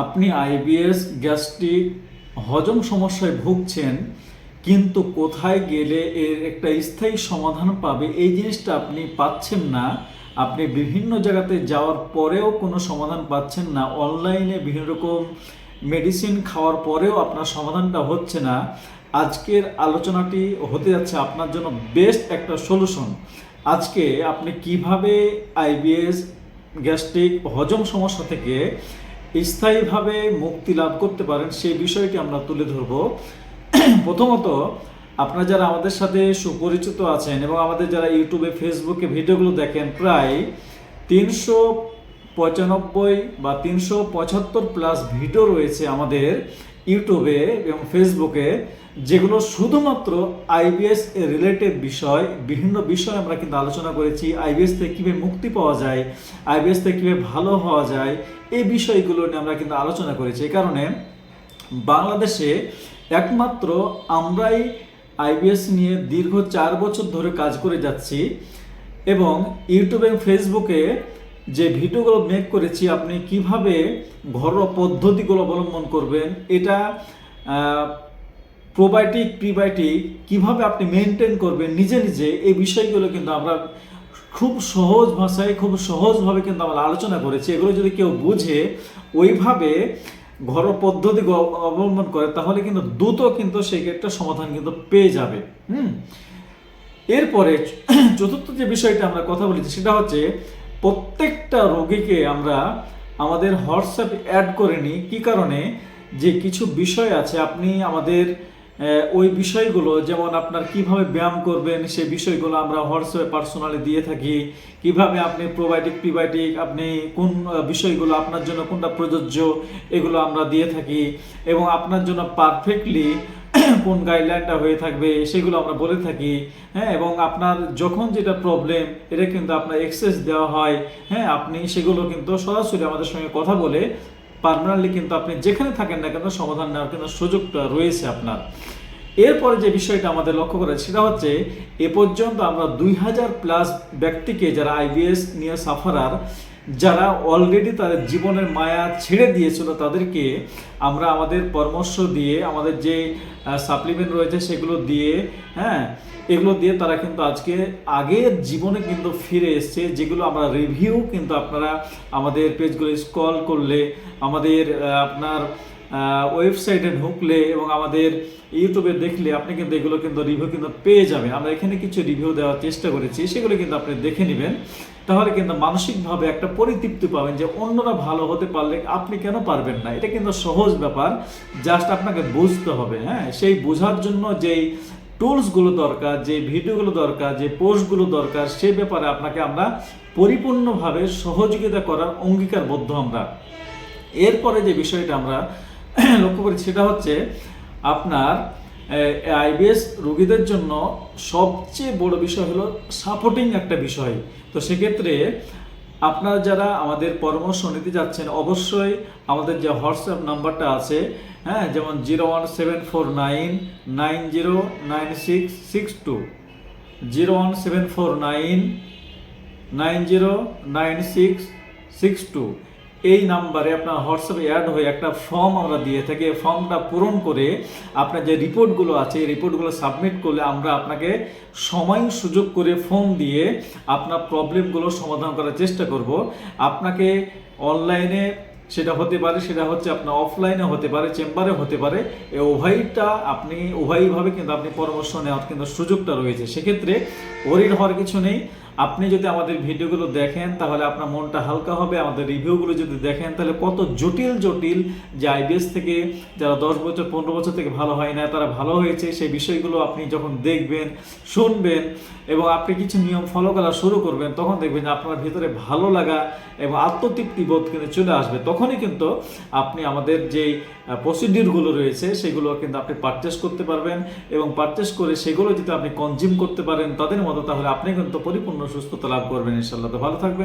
আপনি IBS gastric হজম সমস্যায় ভুগছেন, কিন্তু কোথায় গেলে এর একটা স্থায়ী সমাধান পাবে, এই জিনিসটা আপনি পাচ্ছেন না। আপনি বিভিন্ন জায়গাতে যাওয়ার পরেও কোনো সমাধান পাচ্ছেন না। অনলাইনে বিভিন্ন রকম মেডিসিন খাওয়ার পরেও আপনার সমাধানটা হচ্ছে না। আজকের আলোচনাটি হতে যাচ্ছে আপনার জন্য বেস্ট একটা সলিউশন। আজকে আপনি কীভাবে আইবিএস, গ্যাস্ট্রিক হজম সমস্যা থেকে স্থায়ীভাবে মুক্তি লাভ করতে পারেন, সেই বিষয়টি আমরা তুলে ধরব। প্রথমত, আপনারা যারা আমাদের সাথে সুপরিচিত আছেন এবং আমাদের যারা ইউটিউবে, ফেসবুকে ভিডিওগুলো দেখেন, প্রায় তিনশো পঁচানব্বই বা তিনশো পঁচাত্তর প্লাস ভিডিও রয়েছে আমাদের। ইউটিউবে এবং ফেসবুকে যেগুলো শুধুমাত্র আইবিএস রিলেটেড বিষয়, বিভিন্ন বিষয় আমরা কিন্তু আলোচনা করেছি, আইবিএস থেকে কীভাবে মুক্তি পাওয়া যায়, আইবিএস থেকে কীভাবে ভালো হওয়া যায়, এই বিষয়গুলো নিয়ে আমরা কিন্তু আলোচনা করেছি। এই কারণে বাংলাদেশে একমাত্র আমরাই আইবিএস নিয়ে দীর্ঘ চার বছর ধরে কাজ করে যাচ্ছি এবং ইউটিউব ফেসবুকে যে ভিডিওগুলো মেক করেছি, আপনি কীভাবে ঘরোয়া পদ্ধতিগুলো অবলম্বন করবেন, এটা প্রোবায়োটিক প্রিবায়োটিক কীভাবে আপনি মেনটেন করবেন, নিজে নিজে এই বিষয়গুলো কিন্তু আমরা খুব সহজ ভাষায়, খুব সহজভাবে কিন্তু আমরা আলোচনা করেছি। এগুলো যদি কেউ বুঝে, ওইভাবে ঘরোয়া পদ্ধতি অবলম্বন করে, তাহলে কিন্তু দ্রুত কিন্তু সেই একটা সমাধান কিন্তু পেয়ে যাবে। হুম? এরপরে, চতুর্থ যে বিষয়টা আমরা কথা বলেছি, সেটা হচ্ছে প্রত্যেকটা রোগীকে আমরা আমাদের হোয়াটসঅ্যাপ অ্যাড করে নিই। কী কারণে? যে কিছু বিষয় আছে, আপনি আমাদের ওই বিষয়গুলো, যেমন আপনার কীভাবে ব্যায়াম করবেন সেই বিষয়গুলো আমরা হোয়াটসঅ্যাপে পার্সোনালি দিয়ে থাকি। কীভাবে আপনি প্রোবায়োটিক, প্রিবায়োটিক, আপনি কোন বিষয়গুলো আপনার জন্য কোনটা প্রযোজ্য, এগুলো আমরা দিয়ে থাকি। এবং আপনার জন্য পারফেক্টলি কোন গাইডলাইনটা হয়ে থাকবে, সেগুলো আমরা বলে থাকি হ্যাঁ এবং আপনার যখন যেটা প্রবলেম এটা কিন্তু আপনার এক্সেস দেওয়া হয় হ্যাঁ আপনি সেগুলো কিন্তু সরাসরি আমাদের সঙ্গে কথা বলে পার্মানেন্টলি কিন্তু আপনি যেখানে থাকেন না কেন সমাধান নেওয়ার কিন্তু সুযোগটা রয়েছে আপনার। এরপরে যে বিষয়টা আমাদের লক্ষ্য করে সেটা হচ্ছে, এ পর্যন্ত আমরা দুই হাজার প্লাস ব্যক্তিকে যারা আইবিএস নিয়ে সাফারার যারা অলরেডি তাদের জীবনের মায়া ছেড়ে দিয়েছিল তাদেরকে আমরা আমাদের পরামর্শ দিয়ে, আমাদের যে সাপ্লিমেন্ট রয়েছে সেগুলো দিয়ে হ্যাঁ এগুলো দিয়ে তারা কিন্তু আজকে আগের জীবনে কিন্তু ফিরে এসছে, যেগুলো আমরা রিভিউ কিন্তু আপনারা আমাদের পেজগুলো স্ক্রল করলে, আমাদের আপনার ওয়েবসাইটে ঢুকলে এবং আমাদের ইউটিউবে দেখলে আপনি কিন্তু এগুলো কিন্তু রিভিউ কিন্তু পেয়ে যাবেন। আমরা এখানে কিছু রিভিউ দেওয়ার চেষ্টা করেছি, সেগুলো কিন্তু আপনি দেখে নেবেন। তাহলে কিন্তু মানসিকভাবে একটা পরিতৃপ্তি পাবেন যে অন্যরা ভালো হতে পারলে আপনি কেন পারবেন না? এটা কিন্তু সহজ ব্যাপার। জাস্ট আপনাকে বুঝতে হবে হ্যাঁ? সেই বোঝার জন্য যেই টুলসগুলো দরকার যে ভিডিওগুলো দরকার যে পোস্টগুলো দরকার সে ব্যাপারে আপনাকে আমরা পরিপূর্ণভাবে সহযোগিতা করার অঙ্গীকারবদ্ধ আমরা। এরপরে যে বিষয়টা আমরা লক্ষ্য করি সেটা হচ্ছে আপনার আইবিএস রোগীদের জন্য সবচেয়ে বড় বিষয় হলো সাপোর্টিং একটা বিষয়। তো সেক্ষেত্রে আপনারা যারা আমাদের পরামর্শ নিতে যাচ্ছেন, অবশ্যই আমাদের যে হোয়াটসঅ্যাপ নাম্বারটা আছে হ্যাঁ যেমন zero one seven four nine nine zero nine six six two zero one seven four nine nine zero nine six six two এই নাম্বারে আপনার হোয়াটসঅ্যাপে অ্যাড হয়ে একটা ফর্ম আমরা দিয়ে থাকি। এই ফর্মটা পূরণ করে আপনার যে রিপোর্টগুলো আছে, এই রিপোর্টগুলো সাবমিট করলে আমরা আপনাকে সময় সুযোগ করে ফর্ম দিয়ে আপনার প্রবলেমগুলো সমাধান করার চেষ্টা করব। আপনাকে অনলাইনে সেটা হতে পারে, সেটা হচ্ছে আপনার অফলাইনে হতে পারে চেম্বারে হতে পারে। এই উভয়টা আপনি, উভয়ভাবে কিন্তু আপনি পরামর্শ নেওয়ার কিন্তু সুযোগটা রয়েছে। সেক্ষেত্রে ওরির হওয়ার কিছু নেই। আপনি যদি আমাদের ভিডিওগুলো দেখেন, তাহলে আপনার মনটা হালকা হবে, আমাদের রিভিউগুলো যদি দেখেন, তাহলে কত জটিল জটিল যে আইবিএস থেকে যারা দশ বছর, পনেরো বছর থেকে ভালো হয় না, তারা ভালো হয়েছে, সেই বিষয়গুলো আপনি যখন দেখবেন, শুনবেন এবং আপনি কিছু নিয়ম ফলো করা শুরু করবেন, তখন দেখবেন আপনার ভিতরে ভালো লাগা এবং আত্মতৃপ্তি বোধ কিন্তু চলে আসবে। তখনই কিন্তু আপনি আমাদের যেই প্রসিডিউরগুলো রয়েছে, সেগুলো কিন্তু আপনি পারচেস করতে পারবেন এবং পারচেস করে সেগুলো যদি আপনি কনজিউম করতে পারেন, তাদের মতো তাহলে আপনি কিন্তু পরিপূর্ণ সুস্থতা লাভ করবেন ইনশাল্লাহ তো ভালো থাকবেন।